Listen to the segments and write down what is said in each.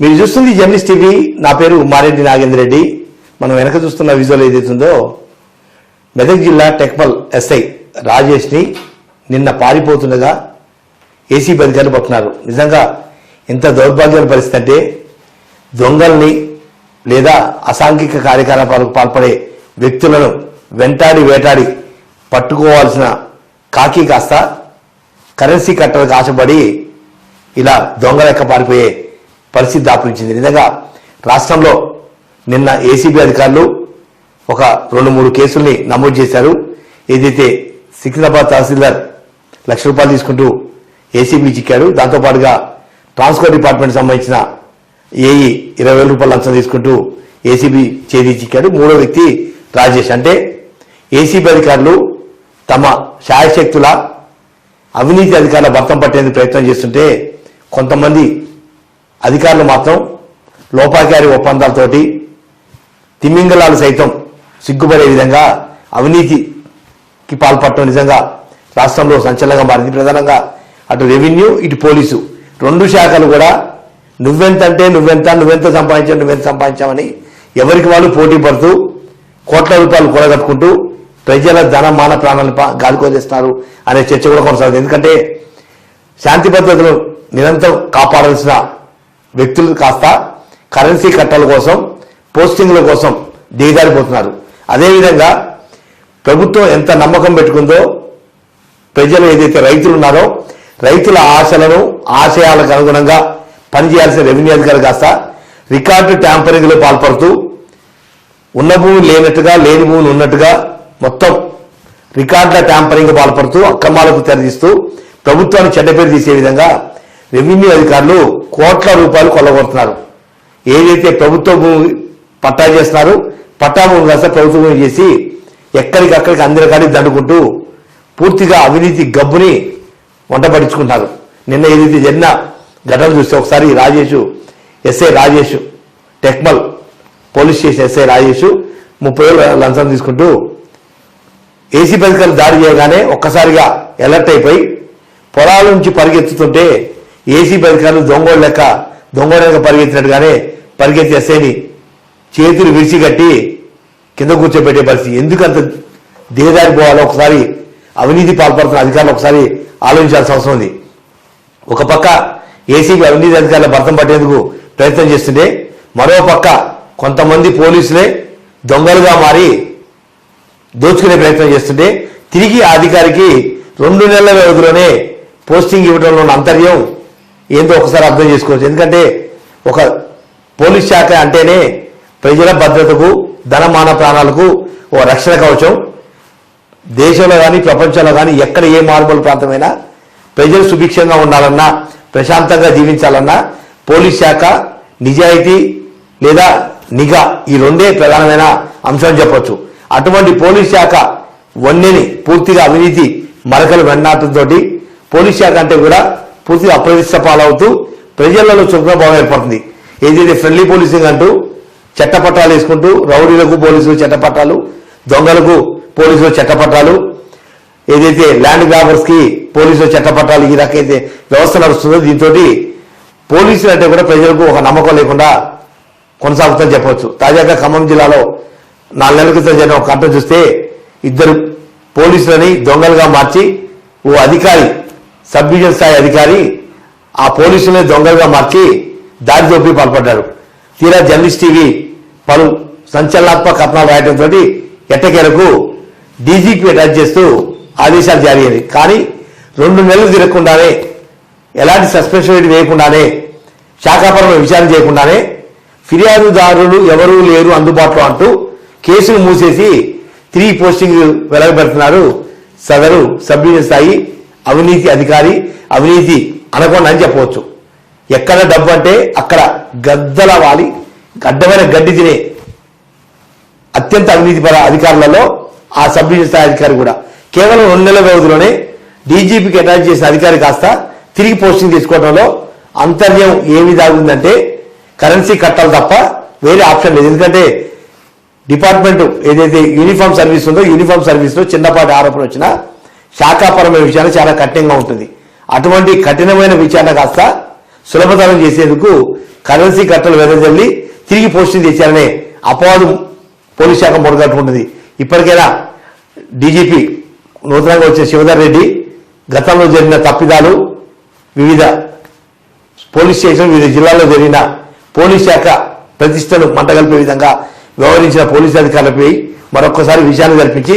మీరు చూస్తుంది journalist TV. నా పేరు మారెడ్డి నాగేంద్ర రెడ్డి. మనం వెనక చూస్తున్న విజువల్ ఏదైతుందో మెదక్ జిల్లా టెక్మల్ ఎస్ఐ రాజేష్ని నిన్న పారిపోతుండగా ఏసీబీ అధికారులు పట్టున్నారు నిజంగా ఎంత దౌర్భాగ్యాలు పరిస్థితి అంటే దొంగల్ని లేదా అసాంఘిక కార్యకలాపాలకు పాల్పడే వ్యక్తులను వెంటాడి వేటాడి పట్టుకోవాల్సిన కాకి కాస్త కరెన్సీ కట్టలకు ఆశపడి ఇలా దొంగ లెక్క పారిపోయే పరిస్థితి దాపురించింది. నిజంగా రాష్ట్రంలో నిన్న ఏసీబీ అధికారులు ఒక రెండు మూడు కేసుల్ని నమోదు చేశారు. ఏదైతే సికింద్రాబాద్ తహసీల్దార్ లక్ష రూపాయలు తీసుకుంటూ ఏసీబీ చిక్కాడు దాంతోపాటుగా ట్రాన్స్పోర్ట్ డిపార్ట్మెంట్ సంబంధించిన ఏఈ ఇరవై వేల రూపాయలు లంచం తీసుకుంటూ ఏసీబీ చేతి చిక్కాడు. మూడో వ్యక్తి రాజేష్. అంటే ఏసీబీ అధికారులు తమ శాయశక్తుల అవినీతి అధికారుల భర్తం పట్టేందుకు ప్రయత్నం చేస్తుంటే కొంతమంది అధికారులు మాత్రం లోపాకారి ఒప్పందాలతోటి తిమ్మింగళాలు సైతం సిగ్గుపడే విధంగా అవినీతికి పాల్పడటం నిజంగా రాష్ట్రంలో సంచలనంగా మారింది. ప్రధానంగా అటు రెవెన్యూ ఇటు పోలీసు. రెండు శాఖలు కూడా నువ్వెంత అంటే నువ్వెంత నువ్వెంత సంపాదించావు నువ్వెంత సంపాదించామని ఎవరికి వాళ్ళు పోటీ పడుతూ కోట్ల రూపాయలు కూడగట్టుకుంటూ ప్రజల ధన మాన ప్రాణాలను పా- అనే చర్చ కూడా కొనసాగుతుంది. ఎందుకంటే శాంతి భద్రతలు నిరంతరం కాపాడాల్సిన వ్యక్తులు కాస్త కరెన్సీ కట్టల కోసం పోస్టింగ్ల కోసం దిగజారిపోతున్నారు. అదేవిధంగా ప్రభుత్వం ఎంత నమ్మకం పెట్టుకుందో ప్రజలు ఏదైతే రైతులు ఉన్నారో రైతుల ఆశలను ఆశయాలకు అనుగుణంగా పనిచేయాల్సిన రెవెన్యూ అధికారులు కాస్త రికార్డు ట్యాంపరింగ్లో పాల్పడుతూ ఉన్న భూమి లేనట్టుగా లేని భూమిని ఉన్నట్టుగా మొత్తం రికార్డుల ట్యాంపరింగ్ పాల్పడుతూ అక్రమాలకు తెరదీస్తూ ప్రభుత్వాన్ని చెడ్డపేరు తీసే విధంగా రెవెన్యూ అధికారులు కోట్ల రూపాయలు కొల్లగొడుతున్నారు. ఏదైతే ప్రభుత్వ భూమి పట్టా చేస్తున్నారు పట్టా భూమి కాస్త ప్రభుత్వ భూమి చేసి ఎక్కడికక్కడికి అందరి కాడికి దండుకుంటూ పూర్తిగా అవినీతి గబ్బుని వంటపడించుకుంటున్నారు నిన్న ఏదైతే జరిగిన ఘటన చూస్తే ఒకసారి Rajesh SI Rajesh Tekmal police station SI Rajesh ముప్పై వేలు లంచం తీసుకుంటూ ఏసీ పథకాలు దాడి చేయగానే ఒక్కసారిగా అలర్ట్ అయిపోయి పొలాల నుంచి పరిగెత్తుతుంటే ఏసీ పథకాలు దొంగోడు లెక్క దొంగోళ్ళ లెక్క పరిగెత్తినట్టుగానే పరిగెత్తి ఎస్ఐని చేతులు విరిచి కట్టి కింద కూర్చోబెట్టే పరిస్థితి. ఎందుకు అంత దిగజారిపోవాలో ఒకసారి అవినీతి పాల్పడుతున్న అధికారులు ఒకసారి ఆలోచించాల్సిన అవసరం ఉంది. ఒక పక్క ఏసీబీ అవినీతి అధికారుల భర్తం పట్టేందుకు ప్రయత్నం చేస్తుంటే మరో పక్క కొంతమంది పోలీసులే దొంగలుగా మారి దోచుకునే ప్రయత్నం చేస్తుంటే తిరిగి ఆ అధికారికి రెండు నెలల వ్యవధిలోనే పోస్టింగ్ ఇవ్వడంలో ఉన్న అంతర్యం ఏందో ఒకసారి అర్థం చేసుకోవచ్చు. ఎందుకంటే ఒక పోలీస్ శాఖ అంటేనే ప్రజల భద్రతకు ధనమాన ప్రాణాలకు ఓ రక్షణ కవచం. దేశంలో కానీ ప్రపంచంలో కానీ ఎక్కడ ఏ మారుమూల ప్రాంతమైనా ప్రజలు సుభిక్షంగా ఉండాలన్నా ప్రశాంతంగా జీవించాలన్నా పోలీస్ శాఖ నిజాయితీ లేదా నిఘా ఈ రెండే ప్రధానమైన అంశం చెప్పొచ్చు. అటువంటి పోలీస్ శాఖ వన్నెని పూర్తిగా అవినీతి మరకలు వెన్నాటంతో పోలీస్ శాఖ అంటే కూడా పూర్తిగా అప్రతిష్ట పాలవుతూ ప్రజలలో చురుకుభావం ఏర్పడుతుంది. ఏదైతే ఫ్రెండ్లీ పోలీసింగ్ అంటూ చట్టపట్టాలు వేసుకుంటూ రౌడీలకు పోలీసులు చట్టపట్టాలు దొంగలకు పోలీసులు చట్టపట్టాలు ఏదైతే ల్యాండ్ గ్రాబర్స్కి పోలీసులు చట్టపట్టాలు ఈ రకైతే వ్యవస్థ నడుస్తుందో దీంతో పోలీసులు అంటే కూడా ప్రజలకు ఒక నమ్మకం లేకుండా కొనసాగుతుందని చెప్పవచ్చు. తాజాగా ఖమ్మం జిల్లాలో నాలుగు నెలల క్రితం జరిగిన ఒక ఘటన చూస్తే ఇద్దరు పోలీసులని దొంగలుగా మార్చి ఓ అధికారి సబ్ డివిజన్ స్థాయి అధికారి ఆ పోలీసులని దొంగలుగా మార్చి దారి దోపి పాల్పడ్డారు. తీరా జర్నలిస్ట్ టీవీ పలు సంచలనాత్మక కథనాలు రాయడంతో ఎట్టకేలకు డీజీపీ అటాచ్ చేస్తూ ఆదేశాలు జారీ అయ్యాయి. కానీ రెండు నెలలు తిరగకుండానే ఎలాంటి సస్పెన్షన్ వేయకుండానే శాఖాపరమైన విచారణ చేయకుండానే ఫిర్యాదుదారులు ఎవరూ లేరు అందుబాటులో అంటూ కేసును మూసేసి తిరిగి పోస్టింగ్ వెలగబెడుతున్నారు సదరు సబ్ డివిజన్ స్థాయి అవినీతి అధికారి అవినీతి అనకుండా అని చెప్పవచ్చు. ఎక్కడ డబ్బు అంటే అక్కడ గద్దల వాలి గడ్డమైన గడ్డి తినే అత్యంత అవినీతిపర అధికారులలో ఆ సబ్ డివిజన్ స్థాయి అధికారి కూడా. కేవలం రెండు నెలల వ్యవధిలోనే డీజీపీకి అటాచ్ చేసిన అధికారి కాస్త తిరిగి పోస్టింగ్ తీసుకోవడంలో అంతర్యం ఏమి దాగుందంటే కరెన్సీ కట్టాలి తప్ప వేరే ఆప్షన్ లేదు. ఎందుకంటే డిపార్ట్మెంట్ ఏదైతే యూనిఫామ్ సర్వీస్ ఉందో యూనిఫామ్ సర్వీస్లో చిన్నపాటి ఆరోపణ వచ్చినా శాఖాపరమైన విచారణ చాలా కఠినంగా ఉంటుంది. అటువంటి కఠినమైన విచారణ కాస్త సులభతరం చేసేందుకు కరెన్సీ కట్టలు వెదజల్లి తిరిగి పోస్టింగ్ చేశారనే అపవాదం పోలీస్ శాఖ మొడగట్టుకుంటుంది ఇప్పటికైనా డీజీపీ నూతనంగా వచ్చిన శివధర్ రెడ్డి గతంలో జరిగిన తప్పిదాలు వివిధ పోలీస్ స్టేషన్ వివిధ జిల్లాల్లో జరిగిన పోలీస్ శాఖ ప్రతిష్టను మంటగలిపే విధంగా వ్యవహరించిన పోలీసు అధికారులపై మరొక్కసారి విషయాన్ని జరిపించి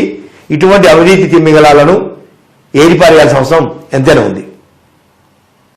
ఇటువంటి అవినీతి తిమ్మిగలాలను ఏరిపారేయాల్సిన అవసరం ఎంతైనా ఉంది.